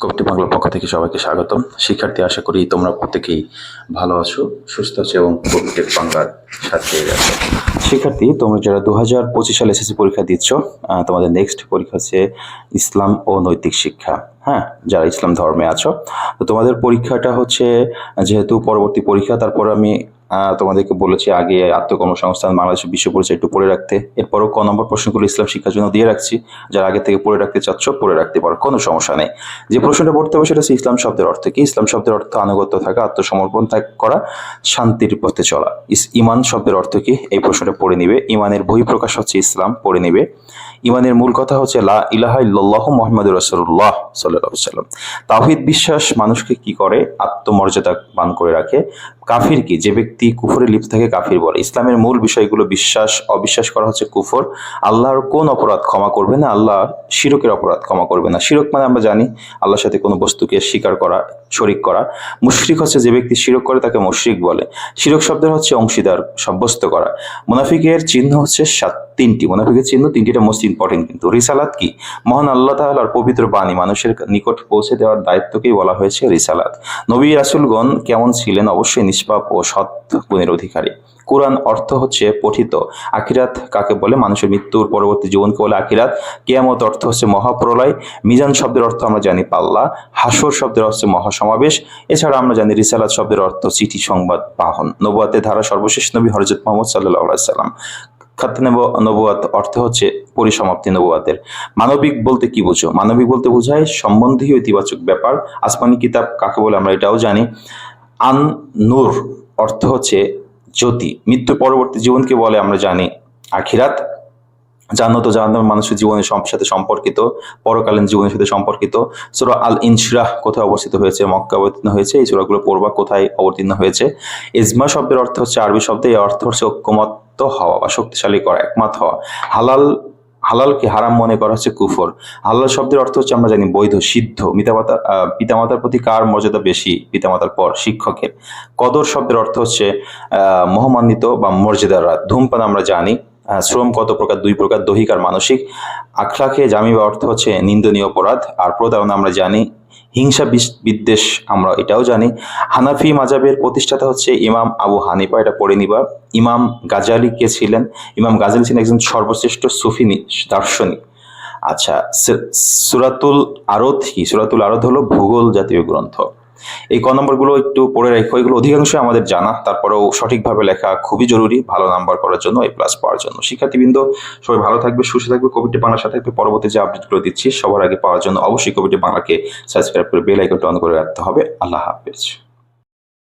কবিটি বাংলার পক্ষ থেকে সবাইকে স্বাগতম। শিক্ষার্থী, আশা করি তোমরা প্রত্যেকেই ভালো আছো, সুস্থ আছো এবং কবিটেক বাংলার সাথে আছো। শিক্ষার্থী, তোমরা যারা দু হাজার পঁচিশ সালে এসএসসি পরীক্ষা দিচ্ছ তোমাদের নেক্সট পরীক্ষা হচ্ছে ইসলাম ও নৈতিক শিক্ষা। হ্যাঁ যারা ইসলাম ধর্মে আছো, তো তোমাদের পরীক্ষাটা হচ্ছে, যেহেতু পরবর্তী পরীক্ষা, তারপর আমি তোমাদেরকে বলেছি আগে আত্মকর্মসংস্থান বাংলাদেশ বিশ্ব পরিচয় একটু পড়ে রাখতে। এরপরও ক নম্বর প্রশ্নগুলো ইসলাম শিক্ষার জন্য দিয়ে রাখছি। যারা আগে থেকে পড়ে রাখতে চাচ্ছ, পড়ে রাখতে পারো, কোনো সমস্যা নেই। যে প্রশ্নটা পড়তে হবে সেটা হচ্ছে ইসলাম শব্দের অর্থ কি? ইসলাম শব্দের অর্থ আনুগত্য থাকা, আত্মসমর্পণ ত্যাগ করা, শান্তির পথে চলা। ইমান শব্দের অর্থ কি? এই প্রশ্নটা পড়ে নিবে। ইমানের বহিঃপ্রকাশ হচ্ছে ইসলাম, পড়ে নিবে। ইমানের মূল কথা হচ্ছে, লা ইলাহা ইল্লাল্লাহু মুহাম্মাদুর রাসূলুল্লাহ সাল্লাল্লাহু আলাইহি সাল্লাম তাওহীদ বিশ্বাস মানুষকে কি করে? আত্মমর্যাদা পান করে রাখে। কাফির কি? যে ব্যক্তি কুফরে লিপ্ত থাকে কাফির বলে। ইসলামের মূল বিষয়গুলো বিশ্বাস, অবিশ্বাস করা হচ্ছে কুফর। আল্লাহর কোন অপরাধ ক্ষমা করবে না আল্লাহ শিরকের অপরাধ ক্ষমা করবে না। শিরক মানে আমরা জানি আল্লাহর সাথে কোনো বস্তুকে স্বীকার করা, শরিক করা। মুশরিক হচ্ছে যে ব্যক্তি শিরক করে তাকে মুশরিক বলে। শিরক শব্দের হচ্ছে অংশীদার, সাব্যস্ত করা। মুনাফিকের চিহ্ন হচ্ছে সাত। তিনটি, মনে মুনাফিকের চিহ্ন তিনটিটা মোস্ট ইম্পর্টেন্ট কিন্তু। রিসালাত কি? মহান আল্লাহ তাআলার পবিত্র বাণী মানুষের নিকট পৌঁছে দেওয়ার দায়িত্বকেই বলা হয়েছে রিসালাত। নবী রাসূলগণ কেমন ছিলেন? অবশ্যই নিষ্পাপ ও সৎ গুণের অধিকারী। কোরআন অর্থ হচ্ছে পঠিত। আখিরাত কাকে বলে? মানুষের মৃত্যুর পরবর্তী জীবনকে বলে আখিরাত। কেয়ামত অর্থ হচ্ছে মহাপ্রলয়। মিজান শব্দের অর্থ আমরা জানি পাল্লা। হাসর শব্দের অর্থ মহাসমাবেশ। এছাড়া আমরা জানি রিসালাত শব্দের অর্থ চিঠি, সংবাদ, বাহন। নবুয়াতের ধারা সর্বশেষ নবী হরজত মোহাম্মদ সাল্লাহ সাল্লাম। খাতে নবুয়াত অর্থ হচ্ছে পরিসমাপ্তি নবুয়াতের। মানবিক বলতে কি বুঝো? মানবিক বলতে বোঝায় সম্বন্ধীয় ইতিবাচক ব্যাপার। আসমানি কিতাব কাকে বলে আমরা এটাও জানি। আন নূর অর্থ হচ্ছে জ্যোতি। মৃত্যু পরবর্তী জীবনকে বলে আমরা জানি আখিরাত। জান্নাত ও জাহান্নাম মানুষের জীবনের সাথে সম্পর্কিত, পরকালীন জীবনের সাথে সম্পর্কিত। সূরা আল ইনশরাহ কোথায় অবস্থিত হয়েছে? মক্কা অবতীর্ণ হয়েছে। এই সূরাগুলো পড়বা কোথায় অবতীর্ণ হয়েছে? ইজমা শব্দের অর্থ হচ্ছে আরবি শব্দে এর অর্থ হচ্ছে ঐক্যমত্য হওয়া বা শক্তিশালী করা, একমাত হওয়া। হালাল, হালালকে হারাম মনে করা হচ্ছে কুফর। হালাল শব্দের অর্থ হচ্ছে আমরা জানি বৈধ, সিদ্ধ। পিতামাতা পিতামাতার প্রতি কার মর্যাদা বেশি পিতামাতার পর? শিক্ষকের। কদর শব্দের অর্থ হচ্ছে মহমান্বিত বা মর্যাদার ধূমপান আমরা জানি শ্রম কত প্রকার? দুই প্রকার, দৈহিক আর মানসিক। আখলাখে জামি বা অর্থ হচ্ছে নিন্দনীয় অপরাধ। আর প্রতারণা আমরা জানি, হিংসা বিদ্বেষ আমরা এটাও জানি। হানাফি মাজাবের প্রতিষ্ঠাতা হচ্ছে ইমাম আবু হানিফা, এটা পড়ে নিবা। ইমাম গাজালি কে ছিলেন? ইমাম গাজালি ছিলেন একজন সর্বশ্রেষ্ঠ সুফি দার্শনিক। আচ্ছা সুরাতুল আরত কি? সুরাতুল আরত হলো ভূগোল জাতীয় গ্রন্থ। এই ক নম্বরগুলো একটু পড়ে রেখো, এগুলো অধিকাংশই আমাদের জানা। তারপরেও সঠিকভাবে লেখা খুবই জরুরি, ভালো নাম্বার করার জন্য এই প্লাস পাওয়ার জন্য। শিক্ষার্থীবৃন্দ, সবাই ভালো থাকবে, সুস্থ থাকবে। কবিটি বাংলার সাথে থাকবে। পরবর্তী যে আপডেটগুলো দিচ্ছি, সবার আগে পাওয়ার জন্য অবশ্যই কবিটি বাংলাকে সাবস্ক্রাইব করে বেল আইকনটা অন করে রাখতে হবে। আল্লাহ হাফেজ।